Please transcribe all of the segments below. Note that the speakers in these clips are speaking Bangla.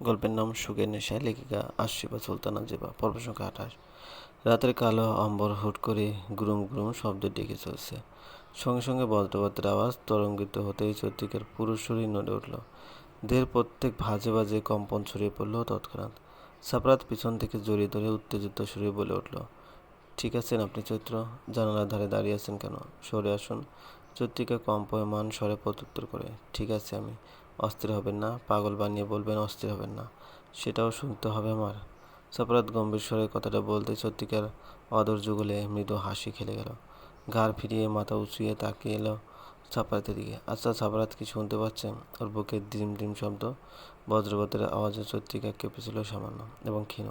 গল্পের নাম সুখের নেশা লেখিকা আশিফা সুলতানা জেবা, পর্ব সংখ্যা আঠাশ। রাতের কালো অম্বর হুট করে গুরুম গুরুম শব্দ ডেকে চলছে। সঙ্গে সঙ্গে বজ্রপাতের আওয়াজ তরঙ্গিত হতেই চৈত্রিকের পুরো শরীর নড়ে উঠল। দেহের প্রত্যেক ভাজে ভাজে কম্পন ছড়িয়ে পড়ল তৎক্ষণাৎ। সাপরাত পিছন থেকে জড়িয়ে ধরে উত্তেজিত সুরে বলে উঠল, ঠিক আছেন আপনি চৈত্র? জানালার ধারে দাঁড়িয়ে আছেন কেন? সরে আসুন। চৈত্রিকা কম্পয়মান স্বরে প্রত্যুত্তর করে, ঠিক আছে আমি। অস্থির হবেন না, পাগল বানিয়ে বলবেন অস্থির হবেন না। সেটাও শুনতে হবে আমার। সাপরাত গম্ভীর স্বরে কথাটা বলতে চৈত্রিকার অদর যুগলে মৃদু হাসি খেলে গেল। ঘাড় ফিরিয়ে মাথা উঁচিয়ে তাকিয়ে এলো সাপরাতের দিকে। আচ্ছা সাপরাত কি শুনতে পাচ্ছেন ওর বুকে ডিম ডিম শব্দ, বজ্রপাতের আওয়াজে চৈত্রিকা কেঁপেছিল সামান্য এবং ক্ষীণ।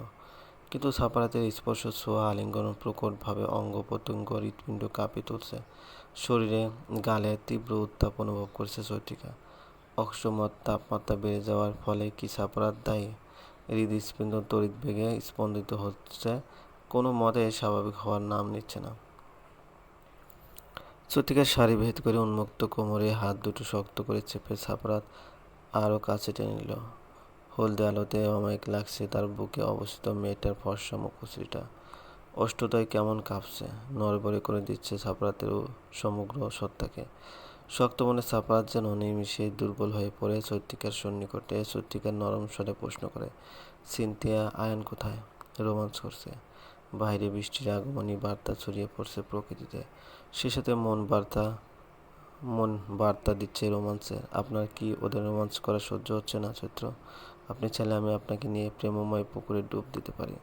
কিন্তু সাপারাতের স্পর্শ ছোঁয়া আলিঙ্গন প্রকটভাবে অঙ্গ প্রত্যঙ্গ হৃৎপিণ্ড কাঁপিয়ে তুলছে। শরীরে, গালে তীব্র উত্তাপ অনুভব করছে চৈত্রিকা অকস্মাৎ তাপমাত্রা বেড়ে যাওয়ার ফলে কি সাপারাত দায়ী? হৃদস্পন্দ তড়িৎ বেগে স্পন্দিত হচ্ছে, কোনো মতে স্বাভাবিক হওয়ার নাম নিচ্ছে না। চৈত্রিকার শাড়ি ভেদ করে উন্মুক্ত কোমরে হাত দুটো শক্ত করে চেপে সাপরাত আরও কাছে টেনে নিল। হলদে আলোতে অমায়িক লাগছে তার বুকে অবস্থিত মেয়েটার ফর্সা মুখশ্রীটা। অষ্টদয় কেমন কাঁপছে, নড়বড়ে করে দিচ্ছে সাপরাতের সমগ্র সত্তাকে। শক্ত মনে সাপরাত যেন নিমিষেই দুর্বল হয়ে পড়ে সত্যিকার সন্নিকটে সত্যিকার নরম স্বরে প্রশ্ন করে, সিনথিয়া, আয়ন কোথায়? রোমাঞ্চ করছে। বাইরে বৃষ্টির আগমনী বার্তা ছড়িয়ে পড়ছে প্রকৃতিতে। সে সাথে মন বার্তা মন বার্তা দিচ্ছে রোমাঞ্চের আপনার কি ওদের রোমাঞ্চ করা সহ্য হচ্ছে না, চৈত্র? আপনি চাইলে আমি আপনাকে নিয়ে প্রেমময় পুকুরে ডুব দিতে পারি।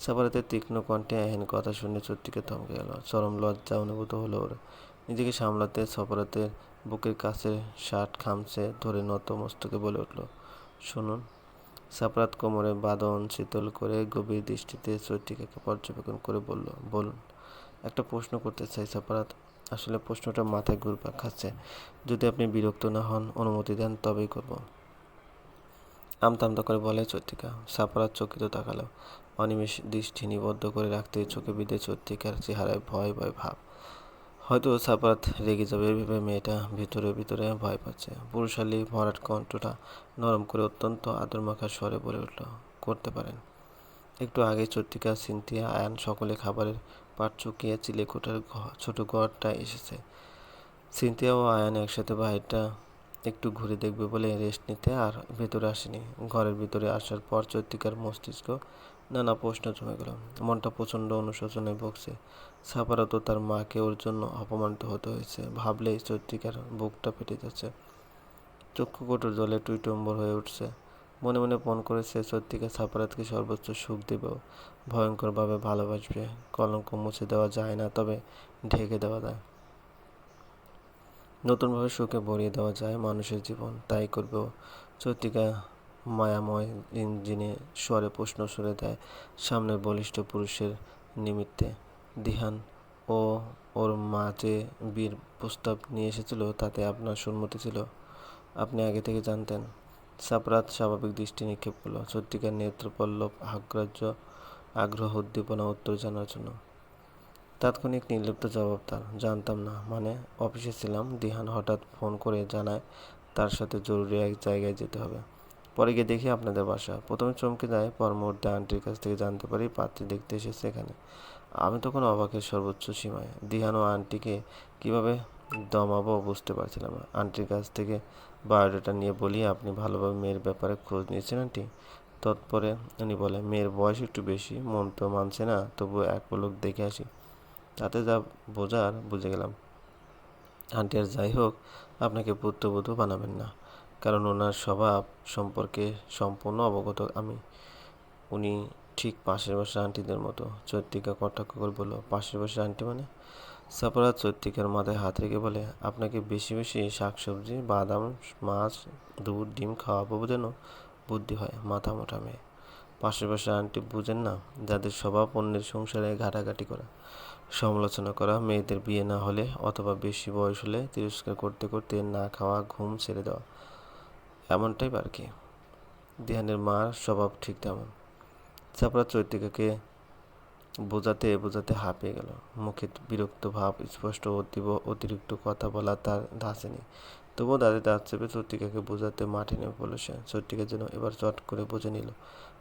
সাপারাতের তীক্ষ্ণ কণ্ঠে এহেন কথা শুনে চৈত্রিকে থমকে গেল। চরম লজ্জা অনুভূত হলো ওর। নিজেকে সামলাতে সপরাতের বুকের কাছে শার্ট খামছে ধরে নত মস্তকে বলে উঠল, শুনুন। সাপরাত কোমরে বাদন শীতল করে গভীর দৃষ্টিতে চৈত্রিকাকে পর্যবেক্ষণ করে বলল, বলুন, একটা প্রশ্ন করতে চাই সাপরাত আসলে প্রশ্নটা মাথায় ঘুরপাক খাচ্ছে। যদি আপনি বিরক্ত না হন, অনুমতি দেন, তবেই করব। আমতা আমতা করে বলে চৈত্রিকা সাপারাত চকিত তাকালো। অনিমেষ দৃষ্টি নিবদ্ধ করে রাখতে চোখে বিদে চৈত্রিকার চেহারায় ভয় ভয় ভাব হয়তো সাপারাত রেগে যাবে ভেবে মেয়েটা ভিতরে ভিতরে ভয় পাচ্ছে। পুরুষালী ভরাট কণ্ঠটা নরম করে অত্যন্ত আদর মাখা স্বরে বলে উঠল, করতে পারেন। একটু আগে চৈত্রিকা, সিনথিয়া, আয়ান সকলে খাবারের পাট চুকিয়ে চিলেকোটার ছোট ঘরটা এসেছে। সিনথিয়া ও আয়ান একসাথে বাহিরটা একটু ঘুরে দেখবে বলে রেস্ট নিতে আর ভেতরে আসেনি। ঘরের ভিতরে আসার পর চৈত্রিকার মস্তিষ্ক নানা প্রশ্ন জমে গেল। মনটা প্রচণ্ড অনুশোচনায় ভুগছে। সাপারা তো তার মাকে ওর জন্য অপমানিত হতে হয়েছে ভাবলেই চৈত্রিকার বুকটা ফেটে যাচ্ছে। চক্ষু কোটর জলে টুইটম্বর হয়ে উঠছে। মনে মনে পণ করেছে চৈত্রিকা সাপারাতকে সর্বোচ্চ সুখ দেবেও ভয়ঙ্করভাবে ভালোবাসবে। কলঙ্ক মুছে দেওয়া যায় না, তবে ঢেকে দেওয়া যায়। নতুনভাবে সুখে ভরিয়ে দেওয়া যায় মানুষের জীবন, তাই করবেও চৈত্রিকা মায়াময় ইঞ্জিনে স্বরে প্রশ্ন সরে দেয় সামনের বলিষ্ঠ পুরুষের নিমিত্তে। দিহান, ও ওর মা যে বীর প্রস্তাব নিয়ে এসেছিল, তাতে আপনার সম্মতি ছিল? আপনি আগে থেকে জানতেন। সাপরাত স্বাভাবিক দৃষ্টি নিক্ষেপ করল। সত্যিকার নেত্রপল্লব আগ্রাহ্য, আগ্রহ উদ্দীপনা উত্তর জানার জন্য। তাৎক্ষণিক নির্লিপ্ত জবাব তার। জানতাম না। মানে অফিসে ছিলাম। দিহান হঠাৎ ফোন করে জানায় তার সাথে জরুরি এক জায়গায় যেতে হবে। পরে গিয়ে দেখি আপনাদের বাসা। প্রথমে চমকে যায় পর মুহূর্তে আন্টির কাছ থেকে জানতে পারি পাত্রী দেখতে এসেছে এখানে। আমি তখন অবাকের সর্বোচ্চ সীমায়। দিহান ও আন্টিকে কীভাবে দমাবো বুঝতে পারছিলাম না। আন্টির কাছ থেকে বায়োডাটা নিয়ে বলি, আপনি ভালোভাবে মেয়ের ব্যাপারে খোঁজ নিয়েছেন আন্টি? তৎপরে উনি বলে, মেয়ের বয়স একটু বেশি, মন তো মানছে না, তবু এক পলক দেখে আসি। তাতে যা বোঝার বুঝে গেলাম। আন্টি আর যাই হোক, আপনাকে পুত্রবধূ বানাবেন না। কারণ ওনার স্বভাব সম্পর্কে সম্পূর্ণ অবগত আমি। উনি ঠিক পাশের বসে আন্টিদের মতো চৈত্রিকা কটাক্ষ করে বলল, পাশের বসে আন্টি মানে? সাপরাত চৈত্রিকার মাথায় হাত রেখে বলে, আপনাকে বেশি বেশি শাকসবজি, বাদাম, মাছ, দুধ, ডিম খাওয়াবো যেন বুদ্ধি হয়, মাথা মোটা মেয়ে। পাশের বসে আন্টি বুঝেন না যাদের স্বভাব অন্যের সংসারে ঘাটাঘাটি করা। সমালোচনা করা মেয়েদের বিয়ে না হলে অথবা বেশি বয়স হলে তিরস্কার করতে করতে না খাওয়া, ঘুম ছেড়ে দেওয়া। এমনটাই আর কি। ধ্যানের মার স্বভাব ঠিক তেমন। চাপড়া চৈত্রিকাকে বোঝাতে বোঝাতে হাঁপিয়ে গেল। মুখে বিরক্ত ভাব, স্পষ্ট অতীব অতিরিক্ত কথা বলা তার ধাঁচেনি। তবুও দাদি দাঁত চেপে চত্রিকাকে বোঝাতে মাঠে নেমে পড়ল সে। চত্রিকা যেন এবার চট করে বুঝে নিল।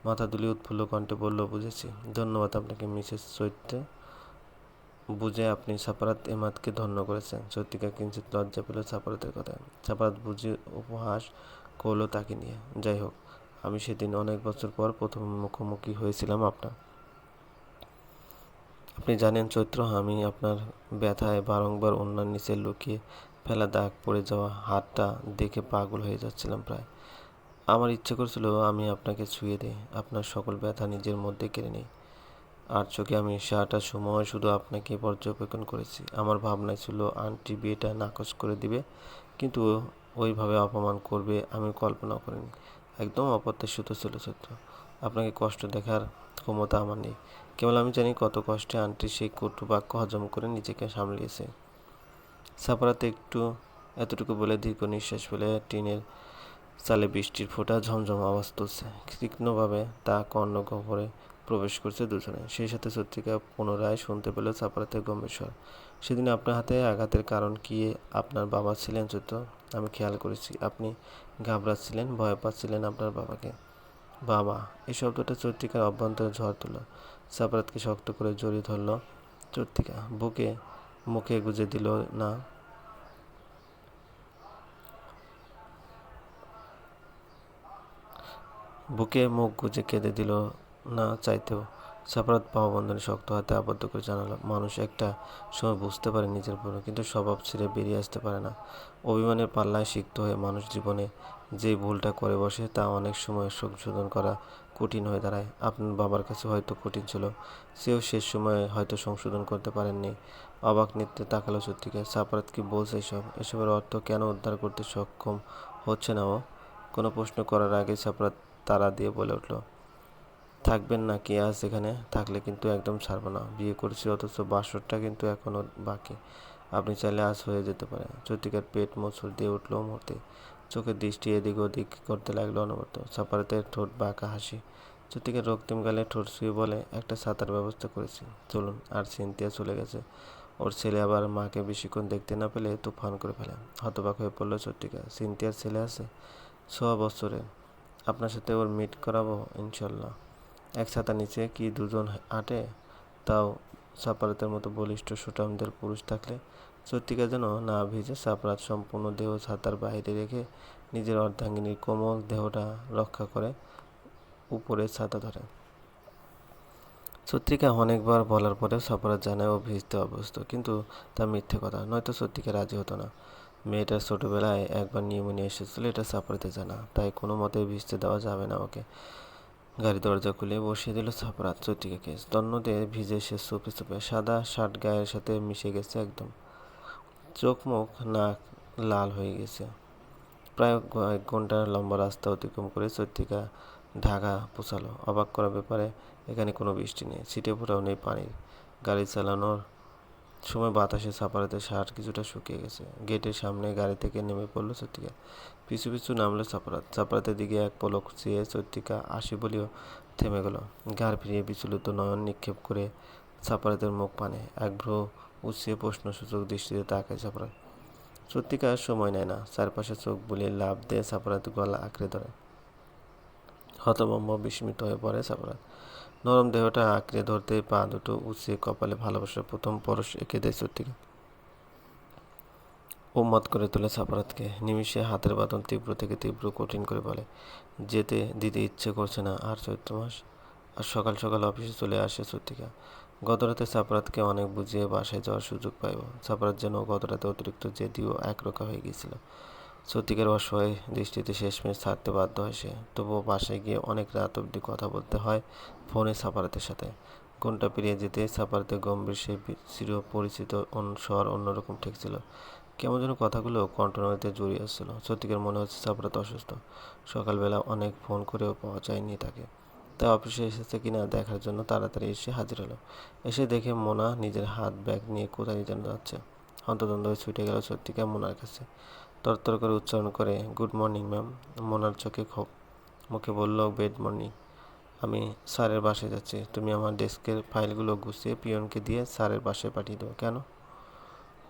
মাথা দুলি উৎফুল্ল কণ্ঠে বলল, বুঝেছি। ধন্যবাদ আপনাকে, মিসেস চৈত্রে। বুঝে আপনি সাপারাত এমাদকে ধন্য করেছেন। চত্রিকা কিঞ্চিত লজ্জা পেল সাপারাতের কথা সাপারাত বুঝে উপহাস করল তাকে নিয়ে। যাই হোক, আমি সেদিন অনেক বছর পর প্রথম মুখোমুখি হয়েছিলাম আপনার। আপনি জানেন চৈত্র, আমি আপনার ব্যথায় বারংবার অন্যান্য নিচে লুকিয়ে ফেলা দাগ পড়ে যাওয়া হাতটা দেখে পাগল হয়ে যাচ্ছিলাম প্রায়। আমার ইচ্ছে করছিল আমি আপনাকে ছুঁয়ে দিই, আপনার সকল ব্যথা নিজের মধ্যে কেড়ে নিই। আর চোখে আমি সারাটা সময় শুধু আপনাকে পর্যবেক্ষণ করেছি। আমার ভাবনায় ছিল আন্টি বিয়েটা নাকচ করে দিবে, কিন্তু ওইভাবে অপমান করবে, আমি কল্পনা করিনি। একদম অপ্রত্যাশিত ছিল সত্য আপনাকে কষ্ট দেখার ক্ষমতা আমার নেই। কেবল আমি জানি কত কষ্টে আন্টি সেই কটু বাক্য হজম করে নিজেকে সামলিয়েছে। সাপারাতে একটু এতটুকু বলে দীর্ঘ নিঃশ্বাস ফেলে টিনের চালে বৃষ্টির ফোঁটা ঝমঝম আওয়াজ তুলছে। তীক্ষ্ণভাবে তা কর্ণ কর্ণগহ্বরে প্রবেশ করছে দুজনে। সেই সাথে চত্রিকা পুনরায় শুনতে পেল সাপারাতে গম্ভীর স্বর। সেদিন আপনার হাতে আঘাতের কারণ কি? আপনার বাবা ছিলেন চৈত্র আমি খেয়াল করেছি, আপনি ঘাবড়াচ্ছিলেন, ভয় পাচ্ছিলেন আপনার বাবাকে। বাবা, এই শব্দটা চত্রিকার অভ্যন্তরে ঝড় তুলল। সাপারাতকে শক্ত করে জড়িয়ে ধরল চত্রিকা বুকে মুখে গুজে দিল, না। বুকে মুখ গুজে কেঁদে দিল, না, চাইতেও সাফারাত পাওবন্ধনে শক্ত হাতে আবদ্ধ করে জানালো, মানুষ একটা সময় বুঝতে পারে নিজের পুরো কিন্তু স্বভাব ছেড়ে বেরিয়ে আসতে পারে না। অভিমানের পাল্লায় সিক্ত হয়ে মানুষ জীবনে যে ভুলটা করে বসে, তা অনেক সময় সংশোধন করা কঠিন হয়ে দাঁড়ায়। আপনার বাবার কাছে হয়তো কঠিন ছিল, সেও শেষ সময়ে হয়তো সংশোধন করতে পারেননি। অবাক নৃত্যে তাকালো সত্যিকে সাফারাত কি বলছে এসব? এসবের অর্থ কেন উদ্ধার করতে সক্ষম হচ্ছে না ও? কোনো প্রশ্ন করার আগে সাফারাত তারা দিয়ে বলে উঠল থাকবেন না, কি আজ এখানে? থাকলে কিন্তু একদম ছাড়ব না। বিয়ে করেছি অথচ বাসরটা কিন্তু এখনও বাকি। আপনি চাইলে আজ হয়ে যেতে পারে। চতিকার পেট মোচড় দিয়ে উঠল মুহূর্তে চোখের দৃষ্টি এদিক ওদিক করতে লাগল অনবরত। সাপারাতে ঠোঁট বাঁকা হাসি। চতিকার রক্তিম গালে ঠোঁট শুয়ে বলে, একটা সাঁতার ব্যবস্থা করেছি। চলুন, আর সিনতিয়া চলে গেছে। ওর ছেলে আবার মাকে বেশিক্ষণ দেখতে না পেলে তুফান করে ফেলে। হতবাক হয়ে পড়ল চট্টিকা সিনতিয়ার ছেলে আছে? ছ বছরের। আপনার সাথে ওর মিট করাবো, ইনশাল্লাহ। এক ছাতা নিচে কি দুজন আটে তাও সাপারাতের মতো বলিষ্ঠ সুটামদের পুরুষ থাকলে সত্যিকার যেন না ভিজে সাপরাত সম্পূর্ণ দেহ ছাতার বাইরে রেখে নিজের অর্ধাঙ্গিনীর কোমল দেহটা রক্ষা করে উপরে ছাতা ধরে। সত্যিকা অনেকবার বলার পরেও সাপরাত জানায় ও ভিজতে অভ্যস্ত, কিন্তু তা মিথ্যে কথা, নয়তো সত্যিকে রাজি হতো না। মেয়েটার ছোটোবেলায় একবার নিউমোনিয়া এসেছিল, এটা সাপড়াতে জানা, তাই কোনো মতে ভিজতে দেওয়া যাবে না ওকে। গাড়ি দরজা খুলে বসিয়ে দিল সাপড়া চটিকাকে স্তন্যতে ভিজে সে সুপে সুপে সাদা শার্ট গায়ের সাথে মিশে গেছে একদম। চোখ মুখ নাক লাল হয়ে গেছে। প্রায় এক ঘণ্টার লম্বা রাস্তা অতিক্রম করে চত্রিকা ঢাকা পৌঁছালো। অবাক করার ব্যাপারে এখানে কোনো বৃষ্টি নেই সিটে ফোটাও নেই পানির। গাড়ি চালানোর সময় বাতাসে সাপারাতে শার্ট কিছুটা শুকিয়ে গেছে। গেটের সামনে গাড়ি থেকে নেমে পড়ল চত্রিকা পিছু পিছু নামলো সাপারাত সাপারাতের দিকে এক পলক চেয়ে চত্রিকা আসি বলেও থেমে গেল। ঘাড় ফিরিয়ে বিচলিত নয়ন নিক্ষেপ করে সাপারাতের মুখ পানে। এক ভ্রু উচ্ছিয়ে প্রশ্নসূচক দৃষ্টিতে তাকায় সাপারাত চত্রিকা সময় নেয় না। চারপাশে চোখ বুলিয়ে লাভ দিয়ে সাপারাত গলা আঁকড়ে ধরে। হতবম্ব বিস্মিত হয়ে পড়ে সাপারাত নরম দেহটা আঁকড়ে ধরতে পা দুটো উঁচিয়ে কপালে ভালোবাসার প্রথম পরশ এঁকে দেয় সত্যিকে মত করে তোলে সাপারাতকে নিমিষে হাতের বাঁধন তীব্র থেকে তীব্র কঠিন করে বলে, যেতে দিতে ইচ্ছে করছে না আর চৈত্র মাস। আর সকাল সকাল অফিসে চলে আসে সত্যিকা। গত রাতে সাপারাতকে অনেক বুঝিয়ে বাসায় যাওয়ার সুযোগ পাইব। সাপারাত যেন গত রাতে অতিরিক্ত জেদিও একরোখা হয়ে গিয়েছিল। সত্যিকার অসহায় দৃষ্টিতে শেষমেশ ছাড়তে বাধ্য হয় সে। তবুও বাসায় গিয়ে অনেক রাত অবধি কথা বলতে হয় ফোনে সাপারাতের সাথে। ঘণ্টা পেরিয়ে যেতে সাপারাতে গম্ভীর সে চির পরিচিত স্বর অন্যরকম ঠেকছিল। কেমন যেন কথাগুলো কণ্ঠনদীতে জড়িয়ে আসছিল। সত্যিকার মনে হচ্ছে সাপারাত অসুস্থ। সকালবেলা অনেক ফোন করেও পাওয়া যায়নি তাকে। তাই অফিসে এসেছে কিনা দেখার জন্য তাড়াতাড়ি এসে হাজির হলো। এসে দেখে মোনা নিজের হাত ব্যাগ নিয়ে কোথায় যেন যাচ্ছে। হন্তদন্ত ছুটে গেল সত্যিকার মোনার কাছে। তরতর করে উচ্চারণ করে, গুড মর্নিং, ম্যাম। মোনার চোখে ক্ষোভ মুখে বলল, গুড মর্নিং। আমি স্যারের বাসায় যাচ্ছি। তুমি আমার ডেস্কের ফাইলগুলো গুছিয়ে পিয়নকে দিয়ে স্যারের বাসায় পাঠিয়ে দেবো কেন?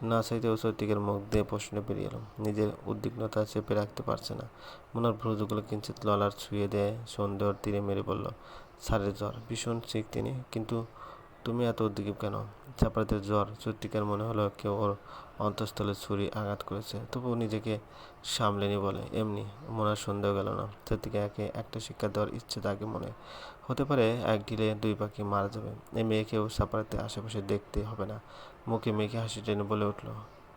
না চাইতেও চৈতিকের মুখ দিয়ে প্রশ্নে বেরিয়ে এলো। নিজের উদ্বিগ্নতা চেপে রাখতে পারছে না। মনার ভ্রুজগুলো কিঞ্চিত ললার ছুঁয়ে দেয়। সন্দেহর তীরে মেরে বলল, স্যারের জ্বর, ভীষণ শিখ তিনি। কিন্তু তুমি এত উদ্বিগ্ন কেন? চাপড়াতে জ্বর চৈতিকার মনে হলো কেউ ওর অন্তঃস্থলে ছুরি আঘাত করেছে, তবুও নিজেকে সামলেনি বলে। এমনি মনার সন্দেহ গেল না। চৈতিকা একে একটা শিক্ষা দেওয়ার ইচ্ছে তাকে মনে। হতে পারে এক ঢিলে দুই পাখি মারা যাবে। এই মেয়েকেও সাপাড়াতে আশেপাশে দেখতে হবে না। মুখে মেখে হাসি টেনে বলে উঠল,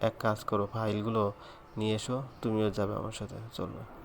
এক কাজ করো, ফাইলগুলো নিয়ে এসো, তুমিও যাবে আমার সাথে, চলবে।